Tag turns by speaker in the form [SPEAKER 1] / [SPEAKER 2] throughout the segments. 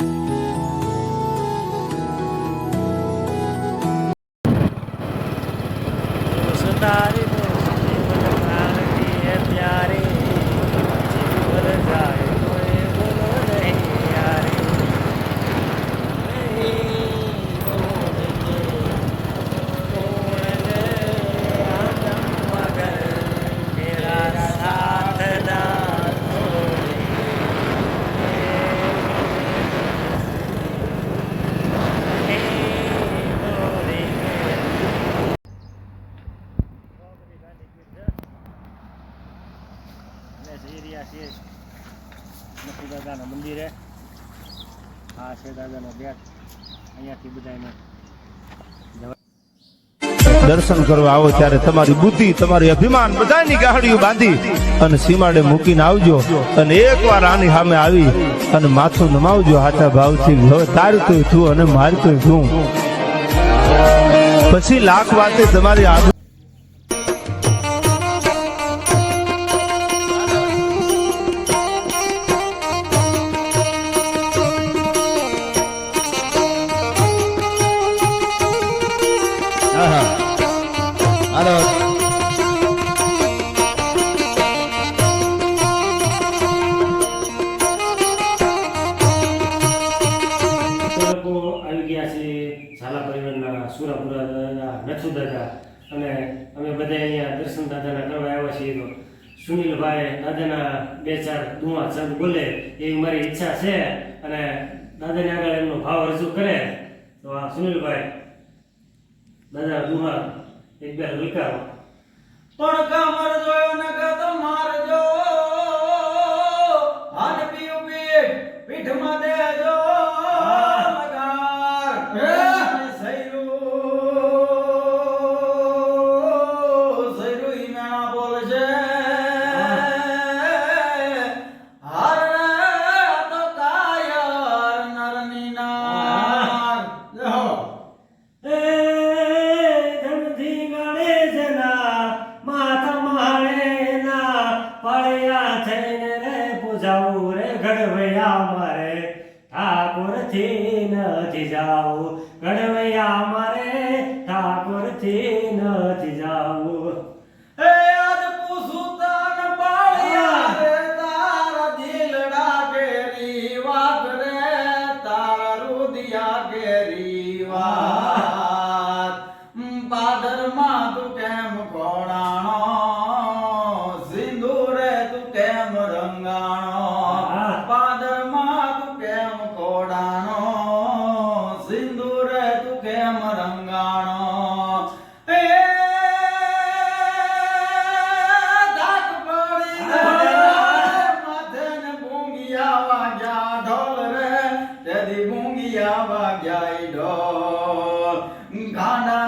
[SPEAKER 1] you રહ્યા છીએ નક્કી દાદાના મંદિરે. આ છે દાદાનો ગેટ અહીંયાથી બધાને
[SPEAKER 2] દર્શન કરવા આવો ત્યારે તમારી બુદ્ધિ, તમારી અભિમાન બધાની ગાહડીઓ બાંધી અને સીમાડે મૂકીને આવજો અને એકવાર આની સામે આવી અને માથું નમાવજો, હાથા ભાવથી હવે તારું છું અને મારતો છું પછી લાખ વાતે તમારી
[SPEAKER 1] દાદા. અને અમે બધા અહીંયા દર્શન દાદાના કરવા આવ્યા છીએ તો સુનિલભાઈ દાદાના બે ચાર દુઆ ચંદ બોલે એવી મારી ઈચ્છા છે. અને દાદાને આગળ એમનો ભાવ રજૂ કરે તો આ સુનિલભાઈ દાદા દુઆ એક બે વિકારો
[SPEAKER 3] પણ કમર જોયો ન
[SPEAKER 1] પડ્યા થઈને રે પૂજાવું રે ઘડવૈયા મારે. ઠાકોરથી નથી જાવું ઘડવૈયા મારે
[SPEAKER 3] રંગાણો પાદરમાં તું કેમ કોડાણો સિંદૂરે તું કેમ રંગાણો એ ધાક પડી માથે ને ભૂંગિયા વાગ્યા ઢોલ રે તેથી ભૂંગિયા વાગ્યા ઈ ઢોલ ગાંડા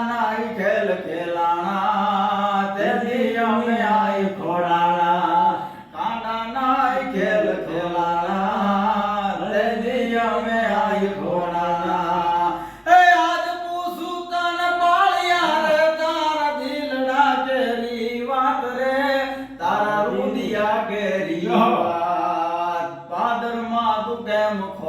[SPEAKER 3] તું